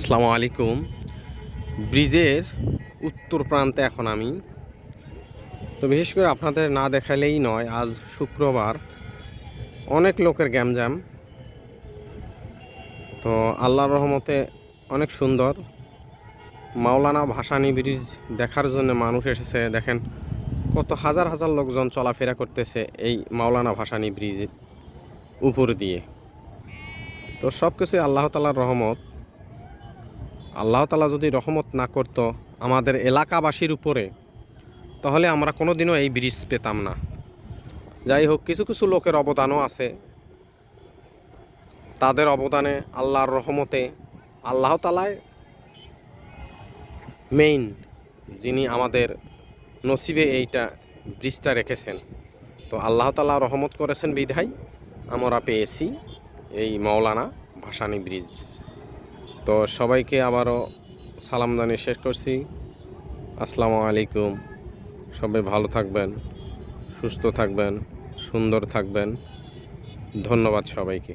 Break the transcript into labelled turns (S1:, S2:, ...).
S1: আসসালামু আলাইকুম। ব্রিজের উত্তর প্রান্তে এখন আমি। তো বিশেষ করে আপনাদের না দেখালেই নয়, আজ শুক্রবার। অনেক লোকের গ্যামজাম। তো আল্লাহর রহমতে অনেক সুন্দর। মাওলানা ভাসানী ব্রিজ দেখার জন্য মানুষ এসেছে। দেখেন কত হাজার হাজার লোকজন চলাফেরা করতেছে এই মাওলানা ভাসানী ব্রিজ উপর দিয়ে। তো সব কিছুই আল্লাহ তালার রহমত। আল্লাহ তালা যদি রহমত না করতো আমাদের এলাকাবাসীর উপরে, তাহলে আমরা কোনো দিনও এই ব্রিজ পেতাম না। যাই হোক, কিছু কিছু লোকের অবদানও আছে। তাদের অবদানে আল্লাহর রহমতে আল্লাহ তালায় মেইন যিনি আমাদের নসিবে এইটা ব্রিজটা রেখেছেন। তো আল্লাহ তালা রহমত করেছেন বিধায় আমরা পেয়েছি এই মৌলানা ভাসানী ব্রিজ। তো সবাইকে আবারও সালাম জানিয়ে শেষ করছি। আসসালামু আলাইকুম। সবাই ভালো থাকবেন, সুস্থ থাকবেন, সুন্দর থাকবেন। ধন্যবাদ সবাইকে।